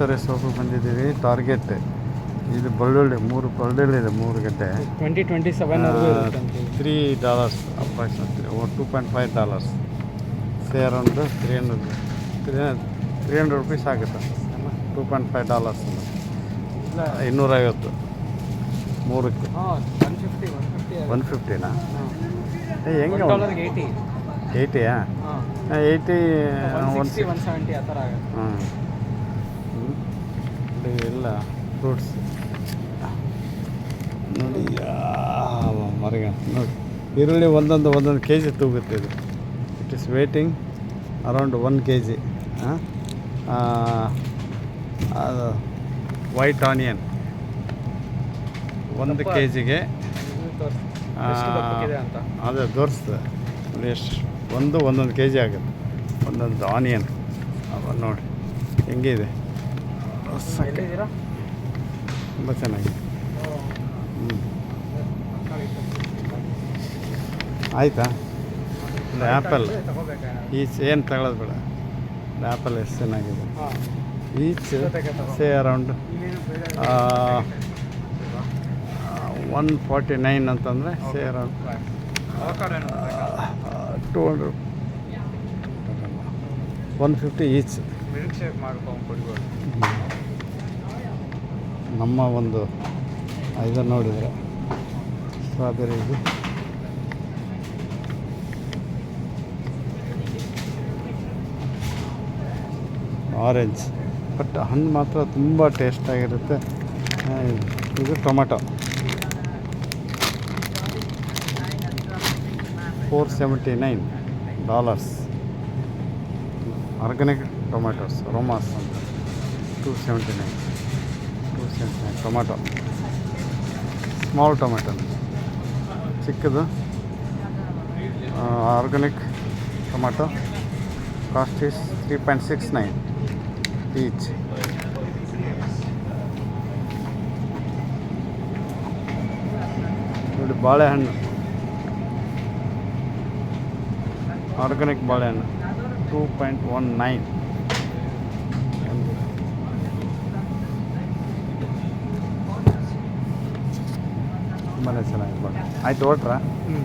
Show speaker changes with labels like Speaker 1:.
Speaker 1: ಸರಿ ಸೋಪು ಬಂದಿದ್ದೀವಿ ಟಾರ್ಗೆಟ್ ಇದು ಬಳ್ಳುಳ್ಳಿ ಮೂರು ಬಳ್ಳುಳ್ಳಿ ಇದೆ ಮೂರು ಗಂಟೆ.
Speaker 2: Twenty twenty seven
Speaker 1: three dollars approximately two point five dollars say ಒಂದು three hundred three three hundred rupees ಆಗುತ್ತೆ. ಟೂ ಪಾಯಿಂಟ್ ಫೈವ್ ಡಾಲರ್ಸ್ ಇನ್ನೂರೈವತ್ತು. ಮೂರಕ್ಕೆ.
Speaker 2: One fifty one fifty
Speaker 1: one ಫಿಫ್ಟಿನಾ ಹೆಂಗೆ ಏಯ್ಟಿಯಾ eighty
Speaker 2: one sixty one seventy ಆ ಥರ ಆಗುತ್ತೆ.
Speaker 1: ಹಾಂ fruits ನೋಡಿ ಮರಗ ನೋಡಿ ಈರುಳ್ಳಿ ಒಂದೊಂದು ಒಂದೊಂದು ಕೆ ಜಿ ತೂಗುತ್ತೆ ಇದು. It is weighting around one K G ಅದು ವೈಟ್ ಆನಿಯನ್ ಒಂದು. ಕೆ ಜಿಗೆ ಅದೇ ತೋರಿಸ್ತದೆ ನೋಡಿ ಎಷ್ಟು ಒಂದು ಒಂದೊಂದು ಕೆ ಜಿ ಆಗುತ್ತೆ. ಒಂದೊಂದು ಆನಿಯನ್ ಅವ ನೋಡಿ ಹೆಂಗಿದೆ? ತುಂಬ ಚೆನ್ನಾಗಿದೆ. ಆಯಿತಾ? ಒಂದು ಆ್ಯಪಲ್. ಈಚ್ ಏನು ತಗೊಳ್ಳೋದು ಬೇಡ. ಒಂದು ಆ್ಯಪಲ್ ಎಷ್ಟು ಚೆನ್ನಾಗಿದೆ. Each say around one forty nine ಅಂತಂದರೆ say around two hundred one fifty each
Speaker 2: milk shake ಮಾಡ್ಕೊಂಡು ಕುಡಿಬೋದು.
Speaker 1: ನಮ್ಮ ಒಂದು ಇದು ನೋಡಿದರೆ ಸ್ಟ್ರಾಬೆರಿ ಇದು. ಆರೆಂಜ್. ಬಟ್ ಹಣ್ಣು ಮಾತ್ರ ತುಂಬ ಟೇಸ್ಟಾಗಿರುತ್ತೆ ಇದು tomato. Four seventy nine dollars organic tomatoes romas ಅಂತ two seventy nine tomato. Small tomato. ಚಿಕ್ಕದು. Organic tomato. Cost is three point six nine each ನೋಡಿ ಬಾಳೆಹಣ್ಣು. ಆರ್ಗ್ಯಾನಿಕ್ ಬಾಳೆಹಣ್ಣು. ಟೂ ಪಾಯಿಂಟ್ ಒನ್ ನೈನ್ ತುಂಬಾ ಚೆನ್ನಾಗಿ ಆಯ್ತು ಹೊಟ್ರಾ
Speaker 2: ಹ್ಞೂ